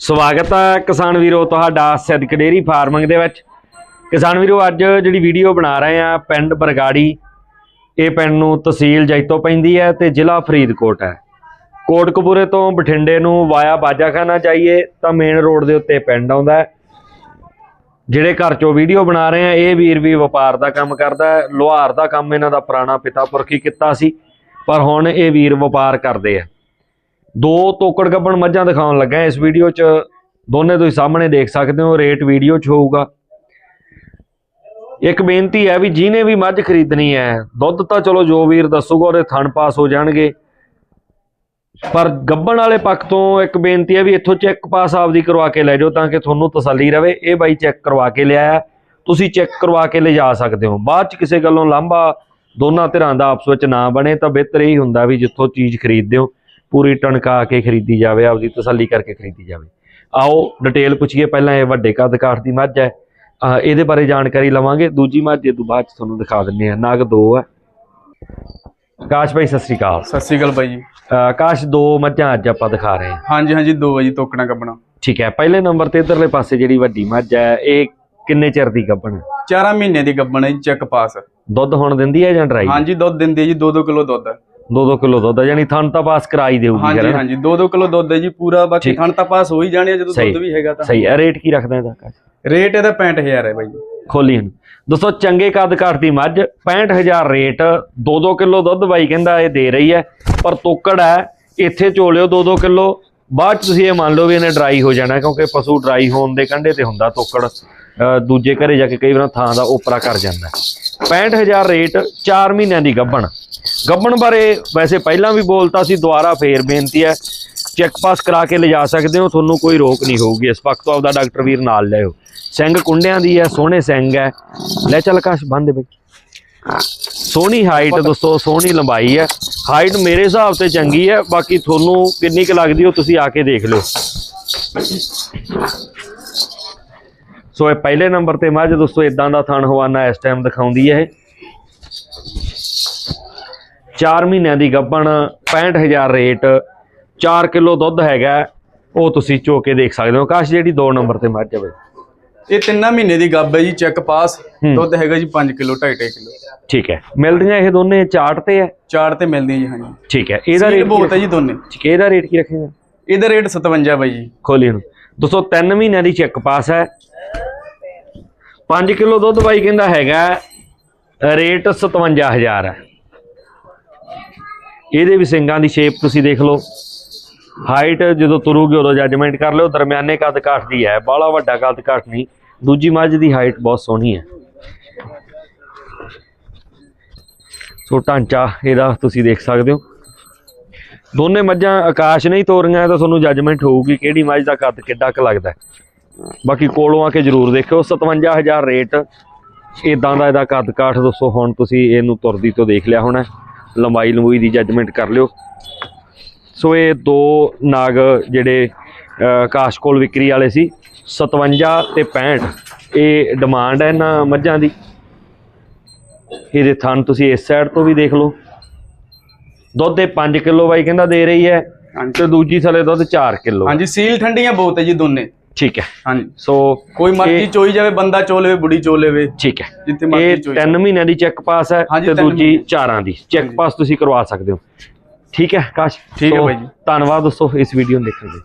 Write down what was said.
ਸਵਾਗਤ ਹੈ ਕਿਸਾਨ ਵੀਰੋ ਤੁਹਾਡਾ ਸਿੱਧਕ ਡੇਰੀ ਫਾਰਮਿੰਗ ਦੇ ਵਿੱਚ। ਕਿਸਾਨ ਵੀਰੋ, ਅੱਜ ਜਿਹੜੀ ਵੀਡੀਓ ਬਣਾ ਰਹੇ ਆ ਪਿੰਡ ਬਰਗਾੜੀ, ਇਹ ਪਿੰਡ ਨੂੰ ਤਹਿਸੀਲ ਜੈਤੋ ਪੈਂਦੀ ਹੈ ਤੇ ਜ਼ਿਲ੍ਹਾ ਫਰੀਦਕੋਟ ਹੈ। ਕੋਟਕਪੂਰੇ ਤੋਂ ਬਠਿੰਡੇ ਨੂੰ ਵਾਇਆ ਬਾਜਾਖਾਨਾ ਜਾਈਏ ਤਾਂ ਮੇਨ ਰੋਡ ਦੇ ਉੱਤੇ ਪਿੰਡ ਆਉਂਦਾ ਹੈ। ਜਿਹੜੇ ਘਰ ਚੋਂ ਵੀਡੀਓ ਬਣਾ ਰਹੇ ਆ, ਇਹ ਵੀਰ ਵੀ ਵਪਾਰ ਦਾ ਕੰਮ ਕਰਦਾ ਹੈ। ਲੁਹਾਰ ਦਾ ਕੰਮ ਇਹਨਾਂ ਦਾ ਪੁਰਾਣਾ ਪਿਤਾ ਪੁਰਖੀ ਕੀਤਾ ਸੀ, ਪਰ ਹੁਣ ਇਹ ਵੀਰ ਵਪਾਰ ਕਰਦੇ ਆ। ਦੋ ਤੋਕੜ ਗੱਬਣ ਮੱਝਾਂ ਦਿਖਾਉਣ ਲੱਗਾ ਇਸ ਵੀਡੀਓ 'ਚ ਦੋਨੇ ਤੁਸੀਂ ਸਾਹਮਣੇ ਦੇਖ ਸਕਦੇ ਹੋ, ਰੇਟ ਵੀਡੀਓ 'ਚ ਹੋਊਗਾ। ਇੱਕ ਬੇਨਤੀ ਹੈ ਵੀ ਜਿਹਨੇ ਵੀ ਮੱਝ ਖਰੀਦਣੀ ਹੈ, ਦੁੱਧ ਤਾਂ ਚਲੋ ਜੋ ਵੀਰ ਦੱਸੂਗਾ ਉਹਦੇ ਥਣ ਪਾਸ ਹੋ ਜਾਣਗੇ। ਪਰ ਗੱਬਣ ਵਾਲੇ ਪੱਖ ਤੋਂ ਇੱਕ ਬੇਨਤੀ ਹੈ ਵੀ ਇੱਥੋਂ ਚੈੱਕ ਪਾਸ ਆਪਦੀ ਕਰਵਾ ਕੇ ਲੈ ਜਾਓ ਤਾਂ ਕਿ ਤੁਹਾਨੂੰ ਤਸੱਲੀ ਰਵੇ। ਇਹ ਬਾਈ ਚੈੱਕ ਕਰਵਾ ਕੇ ਲਿਆਇਆ ਤੁਸੀਂ ਚੈੱਕ ਕਰਵਾ ਕੇ ਲਿਜਾ ਸਕਦੇ ਹੋ। ਬਾਅਦ ਚ ਕਿਸੇ ਗੱਲੋਂ ਲਾਂਭਾ ਦੋਨਾਂ ਧਿਰਾਂ ਦਾ ਆਪਸ ਵਿੱਚ ਨਾ ਬਣੇ ਤਾਂ ਬਿਹਤਰ ਇਹ ਹੁੰਦਾ ਵੀ ਜਿੱਥੋਂ ਚੀਜ਼ ਖਰੀਦਦੇ ਹੋ। ਪੂਰੀ ਟਣਕਾ ਕੇ ਖਰੀਦੀ ਜਾਵੇ ਆਪਦੀ ਤਸੱਲੀ ਕਰਕੇ ਖਰੀਦੀ ਜਾਵੇ। ਆਓ ਡਿਟੇਲ ਪੁੱਛੀਏ ਪਹਿਲਾਂ ਇਹ ਵੱਡੇ ਕੱਦ ਕਾਠ ਦੀ ਮੱਝ ਹੈ। ਇਹਦੇ ਬਾਰੇ ਜਾਣਕਾਰੀ ਲਵਾਂਗੇ। ਦੂਜੀ ਮੱਝ ਇਹ ਤੋਂ ਬਾਅਦ ਤੁਹਾਨੂੰ ਦਿਖਾ ਦਿੰਨੇ ਆ ਨਗ ਦੋ ਹੈ। ਆਕਾਸ਼ ਭਾਈ ਸਤਿ ਸ੍ਰੀ ਅਕਾਲ। ਸਤਿ ਸ਼੍ਰੀ ਅਕਾਲ ਬਾਈ ਜੀ। ਅਹ ਆਕਾਸ਼ ਦੋ ਮੱਝਾਂ ਅੱਜ ਆਪਾਂ ਦਿਖਾ ਰਹੇ ਹਾਂ। ਹਾਂਜੀ ਹਾਂਜੀ ਦੋ ਵਜੇ ਤੋਕਣਾ ਕੱਪਣਾ ਠੀਕ ਹੈ ਪਹਿਲੇ ਨੰਬਰ ਤੇ ਇਧਰਲੇ ਪਾਸੇ ਜਿਹੜੀ ਵੱਡੀ ਮੱਝ ਹੈ ਇਹ ਕਿੰਨੇ ਚਿਰ ਦੀ ਹੈ? 4 ਮਹੀਨੇ ਦੀ ਗੱਬਣ ਹੈ ਜੀ ਚੈੱਕ ਪਾਸ। ਦੁੱਧ ਹੁਣ ਦਿੰਦੀ ਹੈ ਜਾਂ ਡਰਾਈ? ਹਾਂਜੀ ਦੁੱਧ ਦਿੰਦੀ ਹੈ ਜੀ 2-2 ਕਿਲੋ ਦੁੱਧ। ਹੈ 2-2 ਕਿਲੋ ਦੁੱਧ ਹੈ ਯਾਨੀ ਥਣ ਤਾਂ ਪਾਸ ਕਰਾਈ ਦੇਊਗੀ ਹਾਂਜੀ ਹਾਂਜੀ 2-2 ਕਿਲੋ ਦੁੱਧ ਹੈ ਜੀ ਪੂਰਾ ਬਾਕੀ। ਥਣ ਤਾਂ ਪਾਸ ਹੋ ਹੀ ਜਾਣੇ ਆ ਜਦੋਂ। ਦੁੱਧ ਵੀ ਹੈਗਾ ਤਾਂ। ਸਹੀ ਹੈ ਰੇਟ ਕੀ ਰੱਖਦਾ ਇਹਦਾ ਰੇਟ ਇਹਦਾ 65000 ਹੈ ਬਾਈ ਖੋਲੀ ਹੁਣ। ਦੋਸਤੋ ਚੰਗੇ ਕੱਦ ਕਾਠ ਦੀ ਮੱਝ 65000 ਰੇਟ 2-2 ਕਿਲੋ ਦੁੱਧ ਬਾਈ ਕਹਿੰਦਾ ਇਹ ਦੇ ਰਹੀ ਹੈ ਪਰ ਤੋਕੜ ਹੈ ਇੱਥੇ ਝੋਲਿਓ 2-2 ਕਿਲੋ ਬਾਅਦ ਤੁਸੀਂ ਇਹ ਮੰਨ ਲਓ ਵੀ ਇਹਨੇ ਡਰਾਈ ਹੋ ਜਾਣਾ ਕਿਉਂਕਿ ਪਸ਼ੂ ਡਰਾਈ ਹੋਣ ਦੇ ਕੰਢੇ ਤੇ ਹੁੰਦਾ ਤੋਕੜ ਦੂਜੇ ਘਰੇ ਜਾ ਕੇ ਕਈ ਵਾਰ ਥਾਂ ਦਾ ਓਪਰਾ ਕਰ ਜਾਂਦਾ। 65000 ਰੇਟ 4 ਮਹੀਨਿਆਂ ਦੀ ਗੱਭਣ। ਗੱਭਣ ਬਾਰੇ ਵੈਸੇ ਪਹਿਲਾਂ ਵੀ ਬੋਲਤਾ ਸੀ, ਦੁਬਾਰਾ ਫੇਰ ਬੇਨਤੀ ਹੈ ਚੈੱਕ ਪਾਸ ਕਰਾ ਕੇ ਲਿਜਾ ਸਕਦੇ ਹੋ, ਤੁਹਾਨੂੰ ਕੋਈ ਰੋਕ ਨਹੀਂ ਹੋਊਗੀ। ਇਸ ਵਕਤ ਤੋਂ ਆਪਦਾ ਡਾਕਟਰ ਵੀਰ ਨਾਲ ਲਿਆਓ ਸਿੰਘ ਕੁੰਡਿਆਂ ਦੀ ਹੈ, ਸੋਹਣੇ ਸਿੰਘ ਹੈ। ਲੈ ਚੱਲ ਕਾਸ਼ ਬੰਦ ਦੇ ਬਈ ਸੋਹਣੀ ਹਾਈਟ ਦੋਸਤੋ, ਸੋਹਣੀ ਲੰਬਾਈ ਹੈ। ਹਾਈਟ ਮੇਰੇ ਹਿਸਾਬ ਤੇ ਚੰਗੀ ਹੈ, ਬਾਕੀ ਤੁਹਾਨੂੰ ਕਿੰਨੀ ਕੁ ਲੱਗਦੀ ਉਹ ਤੁਸੀਂ ਆ ਕੇ ਦੇਖ ਲਿਓ। ਸੋ ਇਹ ਪਹਿਲੇ ਨੰਬਰ ਤੇ ਮੱਝ, ਦੋਸਤੋ ਇਦਾਂ ਦਾ ਥਣ ਹਵਾਨਾ ਇਸ ਟਾਈਮ ਦਿਖਾਉਂਦੀ ਹੈ ਇਹ। 4 ਮਹੀਨਿਆਂ ਦੀ ਗੱਭਣ 65000 ਰੇਟ 4 ਕਿਲੋ ਦੁੱਧ ਹੈਗਾ ਉਹ ਤੁਸੀਂ ਚੋ ਕੇ ਦੇਖ ਸਕਦੇ ਹੋ। ਕਾਸ਼ ਜਿਹੜੀ 2 ਨੰਬਰ ਤੇ ਮੱਝ ਬਈ ਇਹ ਤਿੰਨਾਂ ਮਹੀਨੇ ਦੀ ਗੱਬ ਹੈ ਜੀ ਚੈੱਕ ਪਾਸ। ਦੁੱਧ ਹੈਗਾ ਜੀ 5 ਕਿਲੋ 2.5 ਕਿਲੋ। ਠੀਕ ਹੈ। ਮਿਲਦੀਆਂ ਇਹ ਦੋਨੇ ਚਾਰਟ ਤੇ ਹੈ? ਚਾਰ ਤੇ ਮਿਲਦੀ ਹੈ ਜੀ ਹਾਂਜੀ। ਠੀਕ ਹੈ। ਇਹਦਾ ਰੇਟ ਬਹੁਤ ਹੈ ਜੀ ਦੋਨੇ। ਠੀਕ ਹੈ ਇਹਦਾ ਰੇਟ ਕੀ ਰੱਖੇਗਾ ਇਹਦਾ ਰੇਟ 57 ਬਾਈ ਜੀ। ਖੋਲੀ ਨੂੰ ਦੋਸਤੋ 3 ਮਹੀਨਿਆਂ ਦੀ ਚੈੱਕ ਪਾਸ ਹੈ। 5 ਕਿਲੋ ਦੁੱਧ ਬਾਈ ਕਹਿੰਦਾ ਹੈਗਾ ਰੇਟ 57000 ਹੈ। ਇਹਦੇ ਵੀ ਸਿੰਗਾਂ ਦੀ ਸ਼ੇਪ ਤੁਸੀਂ ਦੇਖ ਲਓ। ਹਾਈਟ ਜਦੋਂ ਤੁਰੂਗੀ ਉਦੋਂ ਜੱਜਮੈਂਟ ਕਰ ਲਿਓ। ਦਰਮਿਆਨੇ ਕੱਦ ਕਾਠ ਦੀ ਹੈ। ਬਾਹਲਾ ਵੱਡਾ ਕੱਦ ਕਾਠ ਨਹੀਂ। ਦੂਜੀ ਮੱਝ ਦੀ ਹਾਈਟ ਬਹੁਤ ਸੋਹਣੀ ਹੈ। ਸੋ ਢਾਂਚਾ ਇਹਦਾ ਤੁਸੀਂ ਦੇਖ ਸਕਦੇ ਹੋ। ਦੋਨੇ ਮੱਝਾਂ ਆਕਾਸ਼ ਨਹੀਂ ਤੋਰੀਆਂ ਤਾਂ ਤੁਹਾਨੂੰ ਜੱਜਮੈਂਟ ਹੋਊਗੀ ਕਿਹੜੀ ਮੱਝ ਦਾ ਕੱਦ ਕਿੱਡਾ ਕੁ ਲੱਗਦਾ ਬਾਕੀ ਕੋਲੋਂ ਆ ਕੇ ਜਰੂਰ ਦੇਖਿਓ। 57000 ਰੇਟ। ਇਦਾਂ ਦਾ ਇਹਦਾ ਕੱਦ ਕਾਠ ਦੋਸਤੋ ਹੁਣ ਤੁਸੀਂ ਇਹਨੂੰ ਤੁਰਦੀ ਤੋਂ ਦੇਖ ਲਿਆ ਹੋਣਾ ਲੰਬਾਈ ਲੰਬੂਈ ਦੀ ਜੱਜਮੈਂਟ ਕਰ ਲਿਓ। ਸੋ ਇਹ ਦੋ ਨਾਗ ਜਿਹੜੇ ਆਕਾਸ਼ ਕੋਲ ਵਿਕਰੀ ਵਾਲੇ ਸੀ 57 ਤੇ 65 ਇਹ ਡਿਮਾਂਡ ਹੈ ਇਹਨਾਂ ਮੱਝਾਂ ਦੀ। ਇਹਦੇ ਥਣ ਤੁਸੀਂ ਇਸ ਸਾਈਡ ਤੋਂ ਵੀ ਦੇਖ ਲਓ। ਦੁੱਧ ਦੇ 5 ਕਿਲੋ ਬਾਈ ਕਹਿੰਦਾ ਦੇ ਰਹੀ ਹੈ ਤੇ ਦੂਜੀ ਥਲੇ ਦੁੱਧ 4 ਕਿਲੋ। ਹਾਂਜੀ ਸੀਲ ਠੰਡੀਆਂ ਬਹੁਤ ਹੈ ਜੀ ਦੋਨੇ। ਠੀਕ ਹੈ। ਹਾਂਜੀ। ਸੋ ਕੋਈ ਮਰਜ਼ੀ ਇਹ- ਚੋਈ ਜਾਵੇ ਬੰਦਾ ਚੋ ਲਵੇ ਬੁੜੀ ਚੋ ਲਵੇ। ਠੀਕ ਹੈ। ਜਿੱਥੇ ਇਹ ਮਰਜ਼ੀ ਚੋਈ 3 ਮਹੀਨਿਆਂ ਦੀ ਚੈੱਕ ਪਾਸ ਹੈ ਤੇ ਦੂਜੀ। 4ਾਂ ਦੀ। ਚੈੱਕ। ਪਾਸ ਤੁਸੀਂ ਕਰਵਾ ਸਕਦੇ ਹੋ। ਠੀਕ ਹੈ ਕਾਸ਼। ਠੀਕ ਹੈ ਬਾਈ ਜੀ। ਧੰਨਵਾਦ ਦੋਸਤੋ ਇਸ ਵੀਡੀਓ ਨੂੰ ਦੇਖਣ ਲਈ।